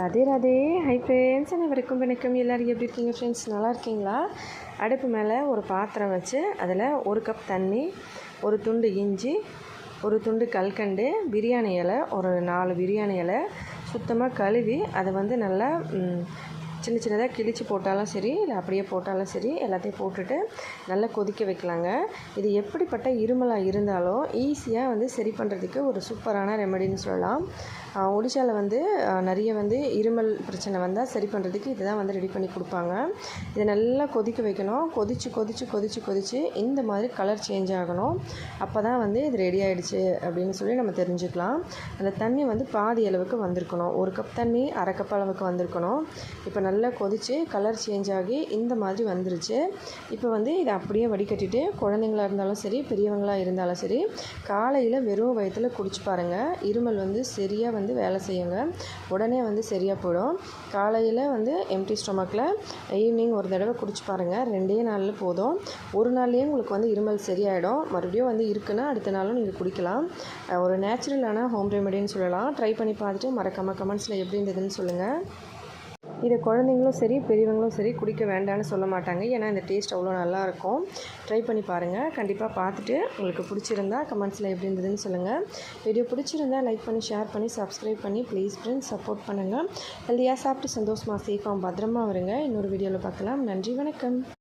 Radhe Radhe. Hi friends அனைவருக்கும் வணக்கம். எல்லோரும் எப்படி இருக்கீங்க ஃப்ரெண்ட்ஸ் நல்லா இருக்கீங்களா? அடுப்பு மேலே ஒரு பாத்திரம் வச்சு அதில் ஒரு கப் தண்ணி ஒரு துண்டு இஞ்சி ஒரு துண்டு கல்கண்டு பிரியாணி இலை ஒரு நாலு பிரியாணி இலை சுத்தமாக கழுவி அதை வந்து நல்லா சின்ன சின்னதாக கிழிச்சு போட்டாலும் சரி இல்லை அப்படியே போட்டாலும் சரி எல்லாத்தையும் போட்டுட்டு நல்லா கொதிக்க வைக்கலாங்க. இது எப்படிப்பட்ட இருமலாக இருந்தாலும் ஈஸியாக வந்து சரி பண்ணுறதுக்கு ஒரு சூப்பரான ரெமெடின்னு சொல்லலாம். ஒடிஷாவில் வந்து நிறைய வந்து இருமல் பிரச்சனை வந்தால் சரி பண்ணுறதுக்கு இதுதான் வந்து ரெடி பண்ணி கொடுப்பாங்க. இதை நல்லா கொதிக்க வைக்கணும். கொதிச்சு கொதிச்சு கொதிச்சு கொதிச்சு இந்த மாதிரி கலர் சேஞ்ச் ஆகணும். அப்போ தான் வந்து இது ரெடி ஆகிடுச்சு அப்படின்னு சொல்லி நம்ம தெரிஞ்சுக்கலாம். அந்த தண்ணி வந்து பாதி அளவுக்கு வந்திருக்கணும். ஒரு கப் தண்ணி அரை கப் அளவுக்கு வந்திருக்கணும். இப்போ நல்லா கொதித்து கலர் சேஞ்ச் ஆகி இந்த மாதிரி வந்துருச்சு. இப்போ வந்து இதை அப்படியே வடிகட்டிட்டு குழந்தைங்களா இருந்தாலும் சரி பெரியவங்களாக இருந்தாலும் சரி காலையில் வெறும் வயிற்றில் குடிச்சு பாருங்கள் இருமல் வந்து சரியாக வந்து வேலை செய்யுங்க. உடனே வந்து சரியாக போயிடும். காலையில் வந்து எம்டி ஸ்டொமக்கில் ஈவினிங் ஒரு தடவை குடிச்சு பாருங்கள் ரெண்டே நாளில் போதும். ஒரு நாள்லேயே உங்களுக்கு வந்து இருமல் சரியாயிடும். மறுபடியும் வந்து இருக்குன்னா அடுத்த நாளும் நீங்கள் குடிக்கலாம். ஒரு நேச்சுரலான ஹோம் ரெமெடின்னு சொல்லலாம். ட்ரை பண்ணி பார்த்துட்டு மறக்காமல் கமெண்ட்ஸில் எப்படி இருந்ததுன்னு சொல்லுங்கள் இதை குழந்தைங்களும் சரி பெரியவங்களும் சரி குடிக்க வேண்டாம்னு சொல்ல மாட்டாங்க. ஏன்னா இந்த டேஸ்ட் அவ்வளோ நல்லாயிருக்கும். ட்ரை பண்ணி பாருங்கள் கண்டிப்பாக பார்த்துட்டு உங்களுக்கு பிடிச்சிருந்தா கமெண்ட்ஸில் எப்படி இருந்ததுன்னு சொல்லுங்கள் வீடியோ பிடிச்சிருந்தா லைக் பண்ணி ஷேர் பண்ணி சப்ஸ்கிரைப் பண்ணி ப்ளீஸ் ஃப்ரெண்ட்ஸ் சப்போர்ட் பண்ணுங்கள் ஹெல்தியாக சாப்பிட்டு சந்தோஷமாக சேஃபாக பத்திரமா வருங்க இன்னொரு வீடியோவில் பார்க்கலாம். நன்றி வணக்கம்.